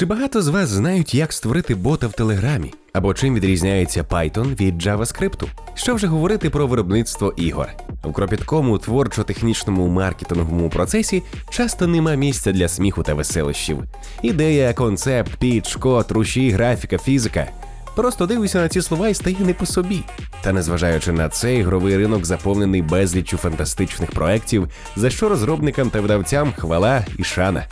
Чи багато з вас знають, як створити бота в Телеграмі? Або чим відрізняється Python від JavaScript? Що вже говорити про виробництво ігор? В кропіткому творчо-технічному маркетинговому процесі часто нема місця для сміху та веселощів. Ідея, концепт, піч, код, руші, графіка, фізика. Просто дивишся на ці слова і стає не по собі. Та незважаючи на це, ігровий ринок заповнений безліччю фантастичних проєктів, за що розробникам та видавцям хвала і шана.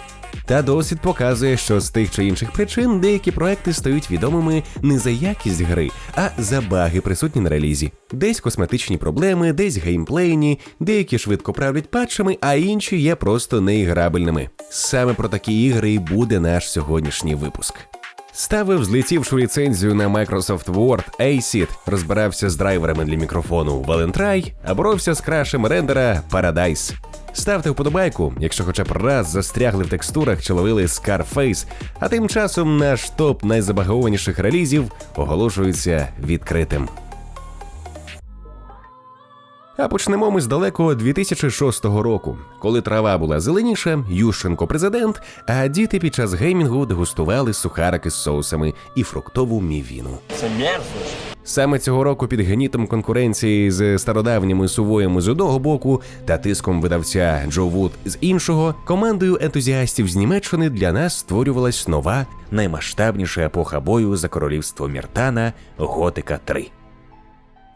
Та досвід показує, що з тих чи інших причин деякі проекти стають відомими не за якість гри, а за баги, присутні на релізі. Десь косметичні проблеми, десь геймплейні, деякі швидко правлять патчами, а інші є просто неіграбельними. Саме про такі ігри і буде наш сьогоднішній випуск. Ставив злетівшу ліцензію на Microsoft Word ACID, розбирався з драйверами для мікрофону Valentry, а боровся з крашем рендера Paradise. Ставте вподобайку, якщо хоча б раз застрягли в текстурах чи ловили Scarface, а тим часом наш топ найзабагованіших релізів оголошується відкритим. А почнемо ми з далекого 2006 року, коли трава була зеленіша, Ющенко президент, а діти під час геймінгу дегустували сухарики з соусами і фруктову мівіну. Це мерзость. Саме цього року під гнітом конкуренції з стародавніми сувоями з одного боку та тиском видавця Джо Вуд з іншого, командою ентузіастів з Німеччини для нас створювалась нова, наймасштабніша епоха бою за королівство Міртана Готика 3.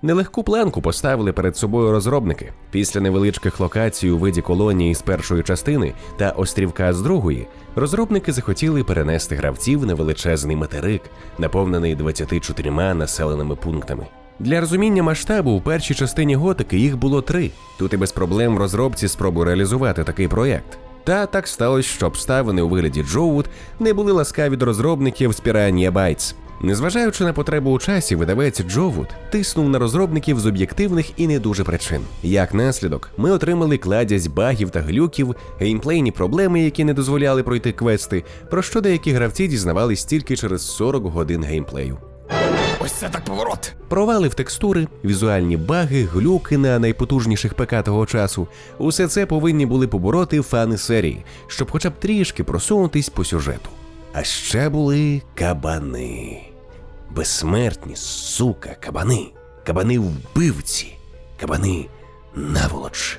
Нелегку планку поставили перед собою розробники. Після невеличких локацій у виді колонії з першої частини та острівка з другої, розробники захотіли перенести гравців на величезний материк, наповнений 24 населеними пунктами. Для розуміння масштабу у першій частині готики їх було три. Тут і без проблем розробці спробували реалізувати такий проєкт. Та так сталося, що обставини у вигляді Джоуд не були ласкаві до розробників з Piranha Bytes. Незважаючи на потребу у часі, видавець Джовуд тиснув на розробників з об'єктивних і не дуже причин. Як наслідок, ми отримали кладязь багів та глюків, геймплейні проблеми, які не дозволяли пройти квести, про що деякі гравці дізнавались тільки через 40 годин геймплею. Ось це так поворот. Провали в текстури, візуальні баги, глюки на найпотужніших ПК того часу. Усе це повинні були побороти фани серії, щоб хоча б трішки просунутись по сюжету. А ще були кабани. Безсмертні, сука, кабани. Кабани вбивці, кабани наволоч.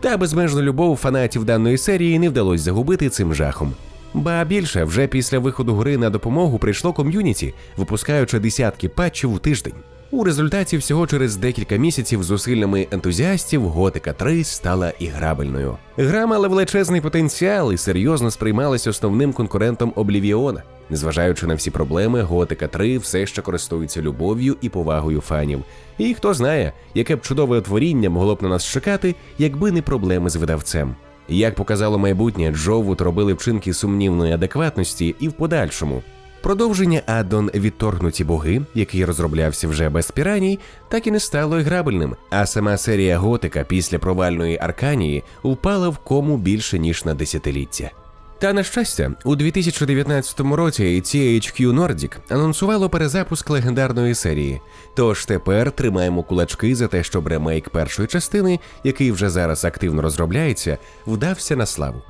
Та безмежну любов фанатів даної серії не вдалося загубити цим жахом. Ба більше вже після виходу гри на допомогу прийшло ком'юніті, випускаючи десятки патчів у тиждень. У результаті всього через декілька місяців зусиллями ентузіастів Готика 3 стала іграбельною. Гра мала величезний потенціал і серйозно сприймалась основним конкурентом Облівіона. Незважаючи на всі проблеми, Готика 3 все ще користується любов'ю і повагою фанів. І хто знає, яке б чудове творіння могло б на нас чекати, якби не проблеми з видавцем. Як показало майбутнє, Джовуд робили вчинки сумнівної адекватності і в подальшому. Продовження аддон відторгнуті боги, який розроблявся вже без піраній, так і не стало грабельним. А сама серія Готика після провальної Арканії впала в кому більше ніж на десятиліття. Та на щастя, у 2019 році THQ Nordic анонсувало перезапуск легендарної серії. Тож тепер тримаємо кулачки за те, щоб ремейк першої частини, який вже зараз активно розробляється, вдався на славу.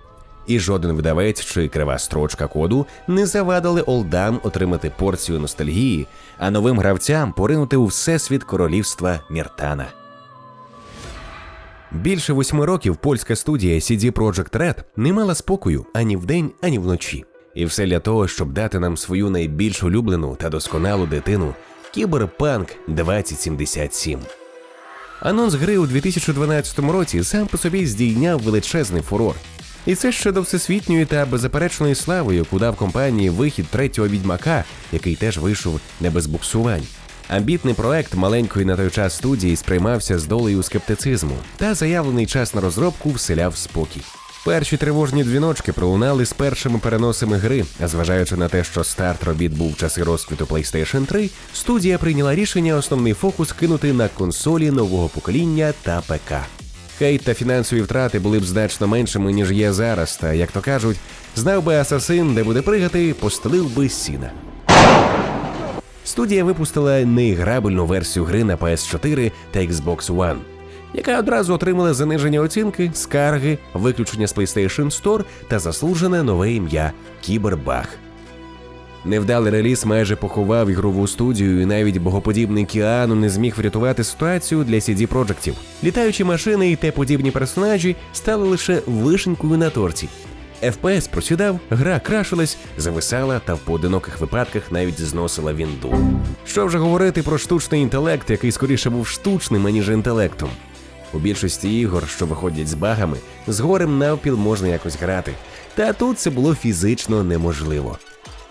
І жоден видавець чи крива строчка коду не завадили олдам отримати порцію ностальгії, а новим гравцям поринути у всесвіт королівства Міртана. Більше восьми років польська студія CD Projekt Red не мала спокою ані вдень, ані вночі. І все для того, щоб дати нам свою найбільш улюблену та досконалу дитину Кіберпанк 2077. Анонс гри у 2012 році сам по собі здійняв величезний фурор. І це ще до всесвітньої та беззаперечної слави, яку дав компанії вихід третього відьмака, який теж вийшов не без буксувань. Амбітний проект маленької на той час студії сприймався з долею скептицизму, та заявлений час на розробку вселяв спокій. Перші тривожні дзвіночки пролунали з першими переносами гри, а зважаючи на те, що старт робіт був в часи розквіту PlayStation 3, студія прийняла рішення основний фокус кинути на консолі нового покоління та ПК. Хейт та фінансові втрати були б значно меншими, ніж є зараз, та, як то кажуть, знав би асасин, де буде пригати, постелив би сіна. Студія випустила неіграбельну версію гри на PS4 та Xbox One, яка одразу отримала заниження оцінки, скарги, виключення з PlayStation Store та заслужене нове ім'я Кібербаг. Невдалий реліз майже поховав ігрову студію, і навіть богоподібний Кіану не зміг врятувати ситуацію для CD Projektів. Літаючі машини і те подібні персонажі стали лише вишенькою на торті. FPS просідав, гра крашилась, зависала та в поодиноких випадках навіть зносила вінду. Що вже говорити про штучний інтелект, який скоріше був штучним, аніж інтелектом. У більшості ігор, що виходять з багами, з горем навпіл можна якось грати. Та тут це було фізично неможливо.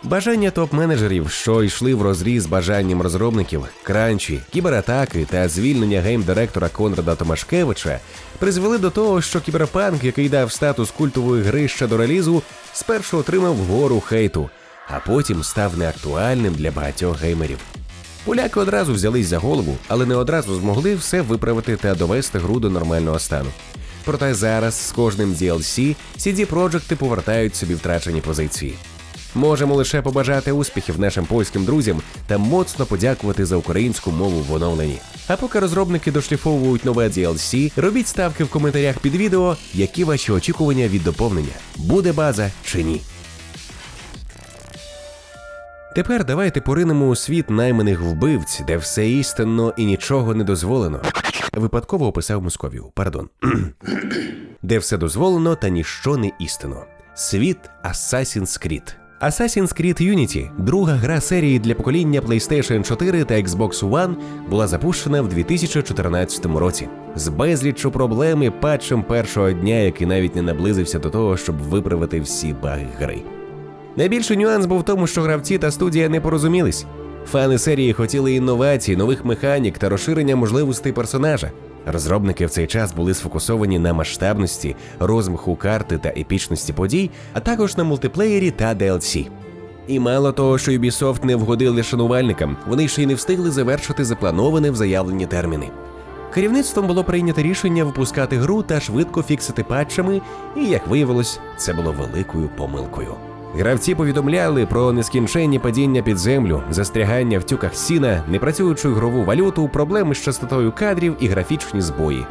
Бажання топ-менеджерів, що йшли в розріз бажанням розробників, кранчі, кібератаки та звільнення гейм-директора Конрада Томашкевича, призвели до того, що кіберпанк, який дав статус культової гри ще до релізу, спершу отримав гору хейту, а потім став неактуальним для багатьох геймерів. Поляки одразу взялись за голову, але не одразу змогли все виправити та довести гру до нормального стану. Проте зараз з кожним DLC CD Projekts повертають собі втрачені позиції. Можемо лише побажати успіхів нашим польським друзям та моцно подякувати за українську мову в оновленні. А поки розробники дошліфовують нове DLC, робіть ставки в коментарях під відео, які ваші очікування від доповнення. Буде база чи ні. Тепер давайте поринемо у світ найманих вбивць, де все істинно і нічого не дозволено. Випадково описав Московію, пардон. де все дозволено та ніщо не істинно. Світ Assassin's Creed. Assassin's Creed Unity, друга гра серії для покоління PlayStation 4 та Xbox One, була запущена в 2014 році з безліччю проблем і патчем першого дня, який навіть не наблизився до того, щоб виправити всі баги гри. Найбільший нюанс був в тому, що гравці та студія не порозумілись. Фани серії хотіли інновацій, нових механік та розширення можливостей персонажа. Розробники в цей час були сфокусовані на масштабності, розмаху карти та епічності подій, а також на мультиплеєрі та DLC. І мало того, що Ubisoft не вгодили шанувальникам, вони ще й не встигли завершити заплановане в заявлені терміни. Керівництвом було прийнято рішення випускати гру та швидко фіксити патчами, і, як виявилось, це було великою помилкою. Гравці повідомляли про нескінченні падіння під землю, застрягання в тюках сіна, непрацюючу ігрову валюту, проблеми з частотою кадрів і графічні збої.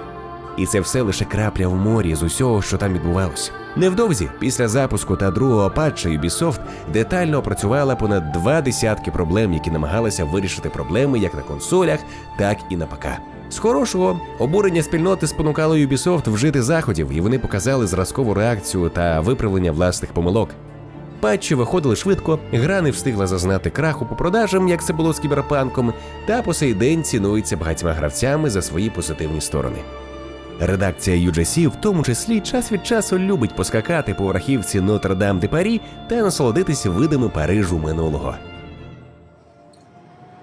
І це все лише крапля в морі з усього, що там відбувалося. Невдовзі, після запуску та другого патча Ubisoft детально опрацювала понад два десятки проблем, які намагалися вирішити проблеми як на консолях, так і на ПК. З хорошого обурення спільноти спонукало Ubisoft вжити заходів, і вони показали зразкову реакцію та виправлення власних помилок. Патчі виходили швидко, гра не встигла зазнати краху по продажам, як це було з кіберпанком, та по сей день цінується багатьма гравцями за свої позитивні сторони. Редакція UGC в тому числі час від часу любить поскакати по верхівці Нотр-Дам де Парі та насолодитися видами Парижу минулого.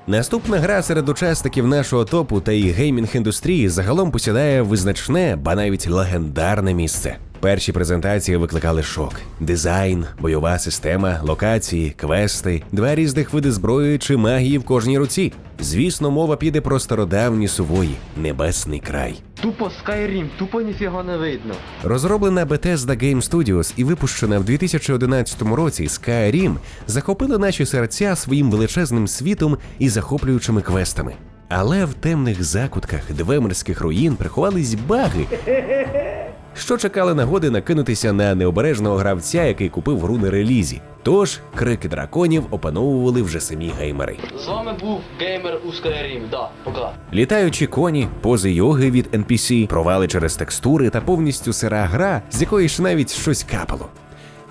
Наступна гра серед учасників нашого топу та і геймінг індустрії загалом посідає визначне, ба навіть легендарне місце. Перші презентації викликали шок: дизайн, бойова система, локації, квести, два різних види зброї чи магії в кожній руці. Звісно, мова піде про стародавні сувої, небесний край. Тупо Skyrim, тупо ніфіга не видно. Розроблена Bethesda Game Studios і випущена в 2011 році Skyrim захопила наші серця своїм величезним світом і захоплюючими квестами. Але в темних закутках двемерських руїн приховались баги, що чекали нагоди накинутися на необережного гравця, який купив гру на релізі. Тож крики драконів опановували вже самі геймери. З вами був геймер у Skyrim, да, пока. Літаючі коні, пози йоги від NPC, провали через текстури та повністю сира гра, з якої ж навіть щось капало.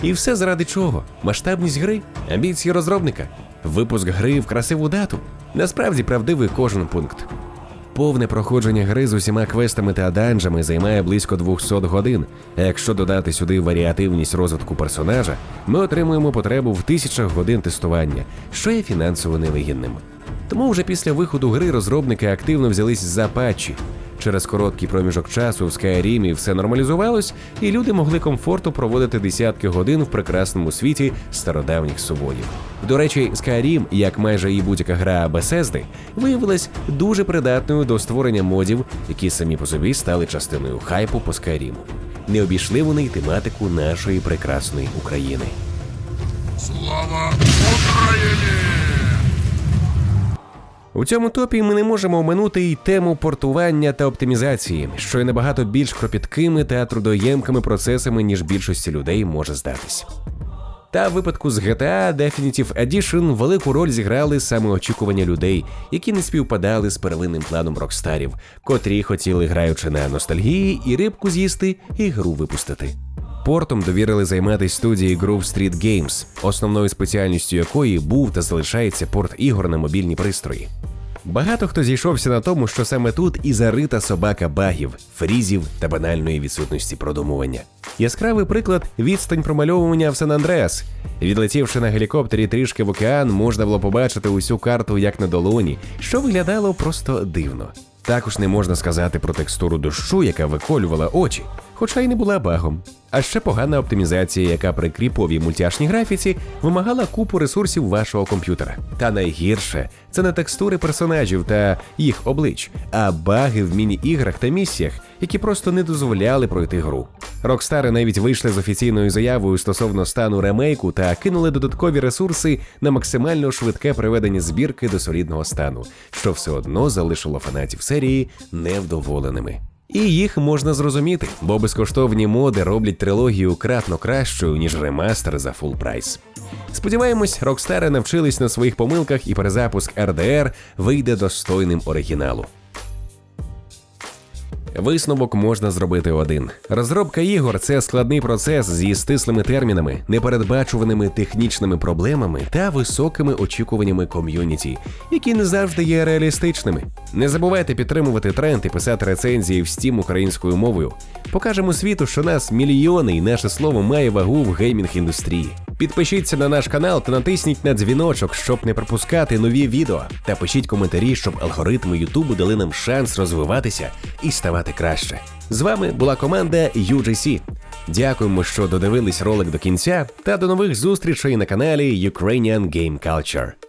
І все заради чого? Масштабність гри, амбіції розробника, випуск гри в красиву дату. Насправді правдивий кожен пункт. Повне проходження гри з усіма квестами та данжами займає близько 200 годин. А якщо додати сюди варіативність розвитку персонажа, ми отримуємо потребу в тисячах годин тестування, що є фінансово невигідним. Тому вже після виходу гри розробники активно взялись за патчі. Через короткий проміжок часу в Skyrim все нормалізувалось, і люди могли комфортно проводити десятки годин в прекрасному світі стародавніх сувоїв. До речі, Skyrim, як майже і будь-яка гра Bethesda, виявилась дуже придатною до створення модів, які самі по собі стали частиною хайпу по Skyrim. Не обійшли вони й тематику нашої прекрасної України. Слава У цьому топі ми не можемо оминути й тему портування та оптимізації, що є набагато більш кропіткими та трудоємкими процесами, ніж більшості людей може здатись. Та в випадку з GTA Definitive Edition велику роль зіграли саме очікування людей, які не співпадали з первинним планом рокстарів, котрі хотіли, граючи на ностальгії, і рибку з'їсти, і гру випустити. Портом довірили займатися студії Groove Street Games, основною спеціальністю якої був та залишається порт ігор на мобільні пристрої. Багато хто зійшовся на тому, що саме тут і зарита собака багів, фрізів та банальної відсутності продумування. Яскравий приклад відстань промальовування в Сан Андреас. Відлетівши на гелікоптері трішки в океан, можна було побачити усю карту як на долоні, що виглядало просто дивно. Також не можна сказати про текстуру дощу, яка виколювала очі, хоча й не була багом. А ще погана оптимізація, яка при кріповій мультяшній графіці вимагала купу ресурсів вашого комп'ютера. Та найгірше це не текстури персонажів та їх облич, а баги в міні-іграх та місіях, які просто не дозволяли пройти гру. Рокстари навіть вийшли з офіційною заявою стосовно стану ремейку та кинули додаткові ресурси на максимально швидке приведення збірки до солідного стану, що все одно залишило фанатів серії невдоволеними. І їх можна зрозуміти, бо безкоштовні моди роблять трилогію кратно кращою, ніж ремастер за фул прайс. Сподіваємось, рокстари навчились на своїх помилках і перезапуск RDR вийде достойним оригіналу. Висновок можна зробити один: розробка ігор це складний процес зі стислими термінами, непередбачуваними технічними проблемами та високими очікуваннями ком'юніті, які не завжди є реалістичними. Не забувайте підтримувати тренд і писати рецензії в Steam українською мовою. Покажемо світу, що нас мільйони, і наше слово має вагу в геймінг індустрії. Підпишіться на наш канал та натисніть на дзвіночок, щоб не пропускати нові відео. Та пишіть коментарі, щоб алгоритми Ютубу дали нам шанс розвиватися і ставати краще. З вами була команда UGC. Дякуємо, що додивились ролик до кінця, та до нових зустрічей на каналі Ukrainian Game Culture.